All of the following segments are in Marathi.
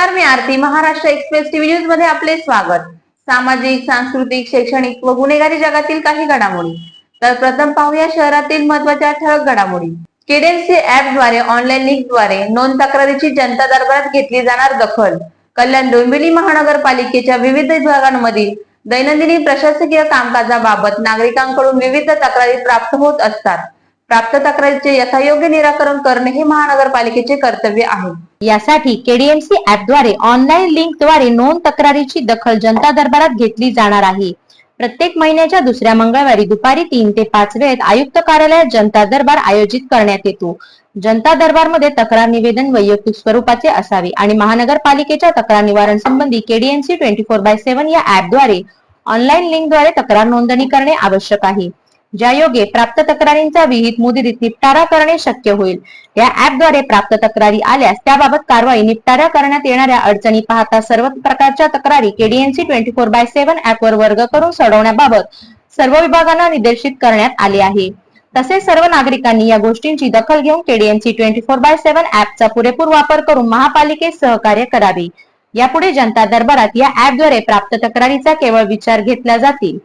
आरती. महाराष्ट्र एक्सप्रेस टीव्ही न्यूजमध्ये आपले स्वागत. सामाजिक सांस्कृतिक शैक्षणिक व गुन्हेगारी जगातील काही घडामोडी. तर प्रथम पाहूया शहरातील महत्त्वाच्या ठळक घडामोडी. केडेन्सी ऍपद्वारे ऑनलाईन लिंकद्वारे नोंद तक्रारीची जनता दरबारात घेतली जाणार दखल. कल्याण डोंबिवली महानगरपालिकेच्या विविध विभागांमधील दैनंदिनी प्रशासकीय कामकाजाबाबत नागरिकांकडून विविध तक्रारी प्राप्त होत असतात. प्राप्त तक्रारीचे यथायोग्य निराकरण करणे हे महानगरपालिकेचे कर्तव्य आहे. यासाठी केडीएमसी ऍपद्वारे ऑनलाईन लिंकद्वारे नोंद तक्रारीची दखल जनता दरबारात घेतली जाणार आहे. प्रत्येक महिन्याच्या दुसऱ्या मंगळवारी दुपारी तीन ते पाच वेळेत आयुक्त कार्यालयात जनता दरबार आयोजित करण्यात येतो. जनता दरबारमध्ये तक्रार निवेदन वैयक्तिक स्वरूपाचे असावे आणि महानगरपालिकेच्या तक्रार निवारण संबंधी KDMC twenty four by seven या ऍपद्वारे ऑनलाईन लिंकद्वारे तक्रार नोंदणी करणे आवश्यक आहे. ज्यायोगे प्राप्त तक्रारींचा विहित मुदतीत निपटारा करणे शक्य होईल. या ऍपद्वारे प्राप्त तक्रारी आल्यास त्याबाबत कारवाई निपटारा करण्यात येणाऱ्या अडचणी पाहता सर्व प्रकारच्या तक्रारी KDNC twenty four by seven ऍपवर वर्ग करून सोडवण्याबाबत सर्व विभागांना निर्देशित करण्यात आले आहे. तसेच सर्व नागरिकांनी या गोष्टींची दखल घेऊन KDNC twenty four by seven ऍपचा पुरेपूर वापर करून महापालिकेस सहकार्य करावे. यापुढे जनता दरबारात या ऍपद्वारे प्राप्त तक्रारीचा केवळ विचार घेतला जातील.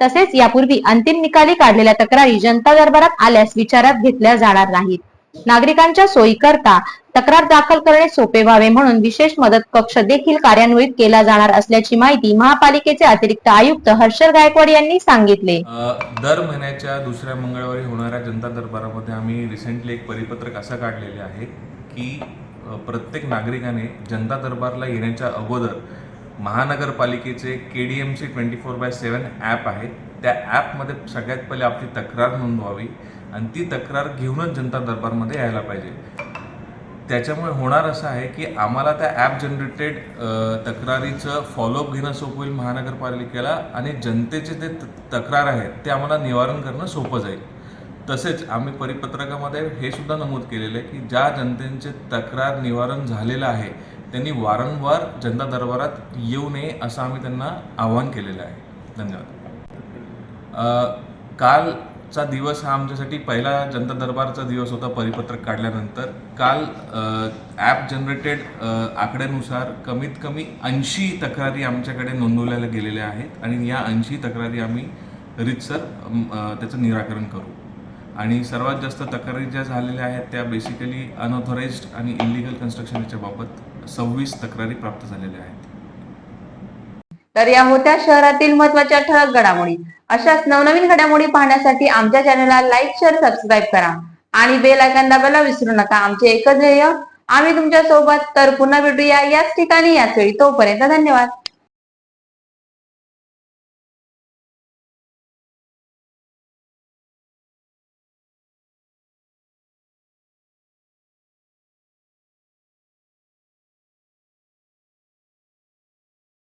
तसेच यापूर्वी अंतिम निकाली काढलेल्या तक्रारी जनता दरबारात आल्यास विचारात घेतल्या जाणार नाहीत. नागरिकांच्या सोयीकरता तक्रार दाखल करणे सोपे व्हावे म्हणून विशेष मदत कक्ष देखील कार्यान्वित केला जाणार असल्याची माहिती महापालिकेचे अतिरिक्त आयुक्त हर्षल गायकवाड यांनी सांगितले. दर महिन्याच्या दुसऱ्या मंगळवारी होणाऱ्या जनता दरबारामध्ये आम्ही रिसेंटली एक परिपत्रक असं काढलेले आहे की प्रत्येक नागरिकाने जनता दरबारला येण्याच्या अगोदर महानगरपालिकेचे K D M C twenty four by seven app आहे त्या ॲपमध्ये सगळ्यात पहिले आपली तक्रार नोंदवावी आणि ती तक्रार घेऊनच जनता दरबारमध्ये यायला पाहिजे. त्याच्यामुळे होणार असं आहे की आम्हाला त्या ॲप जनरेटेड तक्रारीचं फॉलोअप घेणं सोपं होईल महानगरपालिकेला आणि जनतेचे जे त- तक्रार आहेत ते आम्हाला निवारण करणं सोपं जाईल. तसेच आम्ही परिपत्रकामध्ये हे सुद्धा नमूद केलेलं आहे की ज्या जनतेचे तक्रार निवारण झालेलं आहे त्यांनी वारंवार जनता दरबारात येऊ नये असं आम्ही त्यांना आवाहन केलेलं आहे. धन्यवाद. कालचा दिवस हा आमच्यासाठी पहिला जनता दरबारचा दिवस होता परिपत्रक काढल्यानंतर. काल ॲप जनरेटेड आकड्यानुसार कमीत कमी ऐंशी तक्रारी आमच्याकडे नोंदवल्या गेलेल्या आहेत आणि या ऐंशी तक्रारी आम्ही रितसर त्याचं निराकरण करू. आणि सर्वात जास्त तक्रारी ज्या झालेल्या आहेत त्या बेसिकली अनऑथोराईज्ड आणि इलिगल कन्स्ट्रक्शनच्या बाबत सव्वीस तक्रारी प्राप्त झालेल्या आहेत. तर या होत्या शहरातील महत्त्वाच्या ठळक घडामोडी. अशाच नवनवीन घडामोडी पाहण्यासाठी आमच्या चॅनलला लाईक शेअर सबस्क्राईब करा. आणि बेल आयकॉन दाबायला विसरू नका. आमचे एकच ध्येय आम्ही तुमच्यासोबत तर पुन्हा भेटूया याच ठिकाणी याच वेळी. तोपर्यंत धन्यवाद.